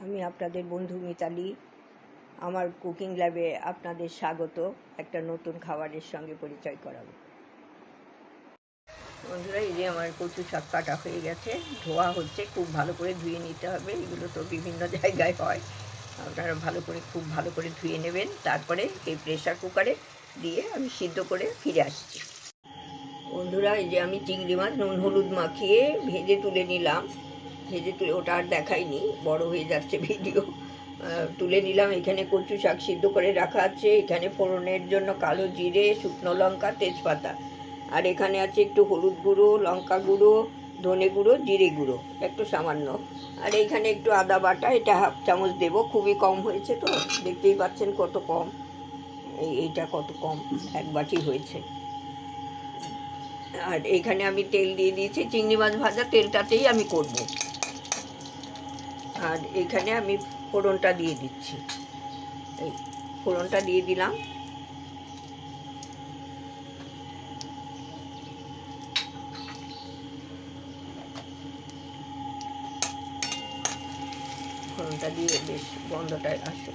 আমি আপনাদের বন্ধু মিতালি। আমার কুকিং ল্যাবে আপনাদের স্বাগত। একটা নতুন খাবারের সঙ্গে পরিচয় করাবো। বন্ধুরা, এই যে আমার কচু শাক কাটা হয়ে গেছে। ধোয়া হচ্ছে, খুব ভালো করে ধুয়ে নিতে হবে। এগুলো তো বিভিন্ন জায়গায় হয়। আপনারা ভালো করে, খুব ভালো করে ধুয়ে নেবেন। তারপরে এই প্রেশার কুকারে দিয়ে আমি সিদ্ধ করে ফিরে আসছি। বন্ধুরা, এই যে আমি চিংড়ি মাছ, নুন, হলুদ মাখিয়ে ভেজে তুলে নিলাম। ভেজে তুলে, ওটা আর দেখাইনি, বড় হয়ে যাচ্ছে ভিডিও। তুলে নিলাম, এখানে কচু শাক সিদ্ধ করে রাখা আছে, এখানে ফোড়নের জন্য কালো জিরে, শুকনো লঙ্কা, তেজপাতা। আর এখানে আছে একটু হলুদ গুঁড়ো, লঙ্কা গুঁড়ো, ধনে গুঁড়ো, জিরে গুঁড়ো, একটু সামান্য। আর এইখানে একটু আদা বাটা, এটা হাফ চামচ দেব, খুবই কম হয়েছে তো, দেখতেই পাচ্ছেন কত কম। এই, এইটা কত কম, এক বাটি হয়েছে। আর এইখানে আমি তেল দিয়ে দিয়েছি, চিংড়ি মাছ ভাজা তেলটাতেই আমি করব। আর এখানে আমি ফোড়নটা দিয়ে দিচ্ছি। এই ফোড়নটা দিয়ে দিলাম। ফোড়নটা দিয়ে বেশ গন্ধটা আসে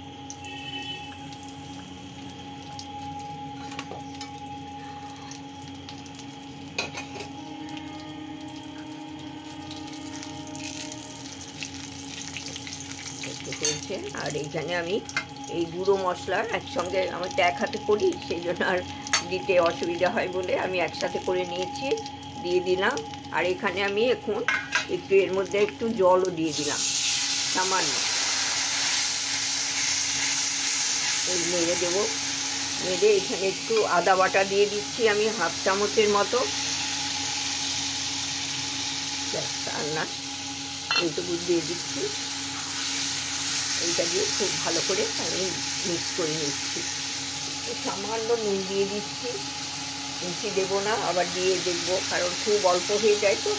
একটু হয়েছে আর এইখানে আমি এই গুঁড়ো মশলা একসঙ্গে আমি তো এক হাতে করি, সেই জন্য আর দিতে অসুবিধা হয় বলে আমি একসাথে করে নিয়েছি, দিয়ে দিলাম। আর এখানে আমি এখন একটু এর মধ্যে একটু জলও দিয়ে দিলাম, সামান্য। এই নেড়ে দেবো। নেড়ে এখানে একটু আদা বাটা দিয়ে দিচ্ছি আমি হাফ চামচের মতো। আর না, এইটুকু দিয়ে দিচ্ছি। এইটা দিয়ে খুব ভালো করে আমি মিক্স করে নিচ্ছি। সামান্য নুন দিয়ে দিচ্ছি। বেশি দেবো না, আবার দিয়ে দেখব, কারণ খুব অল্প হয়ে যায় তো।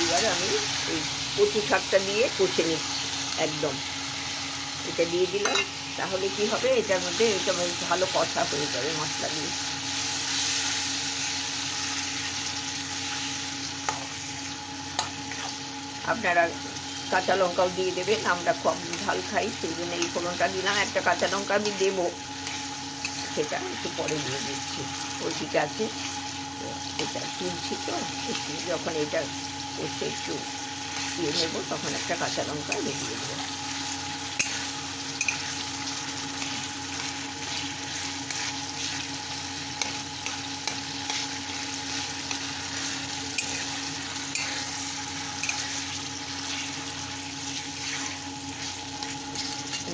এবার আমি এই কচু শাকটা দিয়ে কষে নিচ্ছি, একদম। এটা দিয়ে দিলাম। তাহলে কি হবে? এটার মধ্যে এটা ভালো কষা হয়ে যাবে মশলা দিয়ে। আপনারা কাঁচা লঙ্কাও দিয়ে দেবেন, আমরা কম ঝাল খাই সেই জন্য এই ফোড়নটা দিলাম। একটা কাঁচা লঙ্কা আমি দেবো। সেটা একটু পরে দিয়ে দিচ্ছি। ওই ঠিক আছে এটা তুলছি তো, একটু যখন এটা কষে একটু দিয়ে নেব, তখন একটা কাঁচা লঙ্কা দিয়ে দেবো।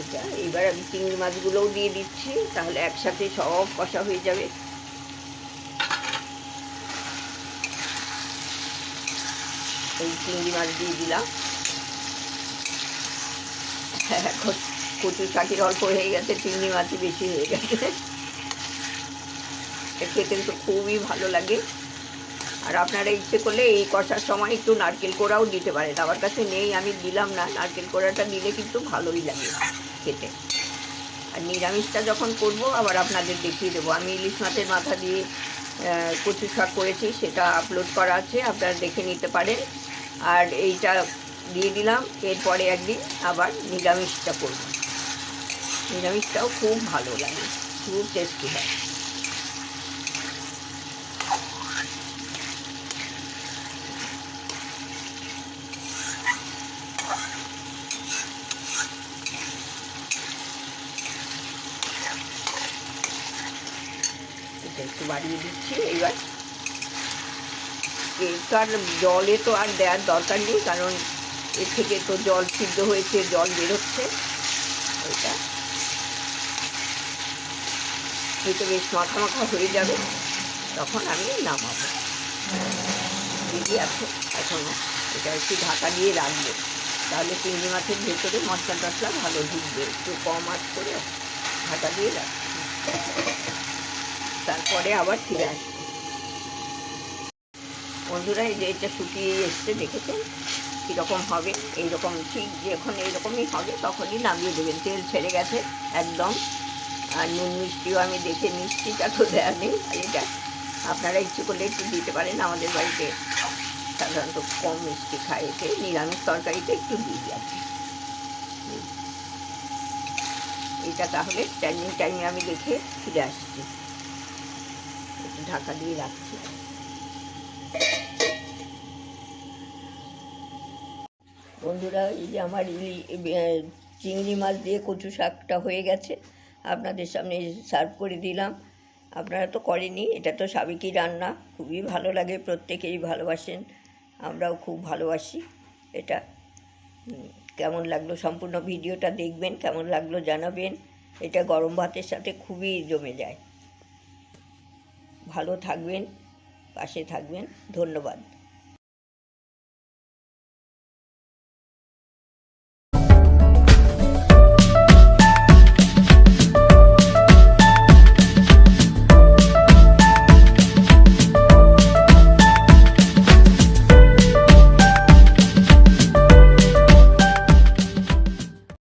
এটা এবার আমি চিংড়ি মাছগুলোও দিয়ে দিচ্ছি, তাহলে একসাথে সব কষা হয়ে যাবে। এই চিংড়ি মাছ দিয়ে দিলাম। এখন কচু শাকের অল্প হয়ে গেছে, চিংড়ি মাছই বেশি হয়ে গেছে। খেতে কিন্তু খুবই ভালো লাগে। আর আপনারা ইচ্ছে করলে এই কষার সময় একটু নারকেল কোড়াও দিতে পারেন। আমার কাছে নেই, আমি দিলাম না। নারকেল কোড়াটা দিলে কিন্তু ভালোই লাগে খেতে। আর নিরামিষটা যখন করব, আবার আপনাদের দেখিয়ে দেবো। আমি ইলিশ মাছের মাথা দিয়ে কচু শাক করেছি, সেটা আপলোড করা আছে, আপনারা দেখে নিতে পারেন। আর এইটা দিয়ে দিলাম, এরপরে একদিন আবার নিরামিষটা করব। নিরামিষটাও খুব ভালো লাগে, খুব টেস্টি হয়। এটা একটু বাড়িয়ে দিচ্ছি। এবার এটার জলে তো আর দেওয়ার দরকার নেই, কারণ এর থেকে তো জল সিদ্ধ হয়েছে, জল বেরোচ্ছে এটা এটা বেশ মাখা মাখা হয়ে যাবে, তখন আমি নামাবো। দিদি আছে এখনও এটা একটু ঢাকা দিয়ে রাখব। তাহলে চিংড়ি মাছের ভেতরে মশলা টশলা ভালো ঢুকবে, একটু কম আঁচ করে ঢাকা দিয়ে রাখব তারপরে আবার ফিরে আসব। বন্ধুরা, এই যে এটা শুকিয়ে এসছে, দেখেছেন? কীরকম হবে? এইরকম, ঠিক যখন এইরকমই হবে, তখনই নামিয়ে দেবেন। তেল ছেড়ে গেছে একদম। আর নুন মিষ্টিও আমি দেখে মিষ্টিটা তো দেওয়া নেই। আর এটা আপনারা ইচ্ছে করলে একটু দিতে পারেন। আমাদের বাড়িতে সাধারণত কম মিষ্টি খায় এতে নিরামিষ তরকারিতে একটু আর কি এটা তাহলে স্ট্যান্ডিং টাইমে আমি দেখে ফিরে আসছি। ঢাকা দিয়ে রাখছি। বন্ধুরা, এই যে আমার ইলি চিংড়ি মাছ দিয়ে কচু শাকটা হয়ে গেছে। আপনাদের সামনে সার্ভ করে দিলাম। আপনারা তো করেনি এটা তো সাবেকি রান্না। খুবই ভালো লাগে, প্রত্যেকেই ভালোবাসেন। আমরাও খুব ভালোবাসি এটা। কেমন লাগল সম্পূর্ণ ভিডিওটা দেখবেন, কেমন লাগল জানাবেন। এটা গরম ভাতের সাথে খুবই জমে যায়। ভালো থাকবেন পাশে থাকবেন ধন্যবাদ।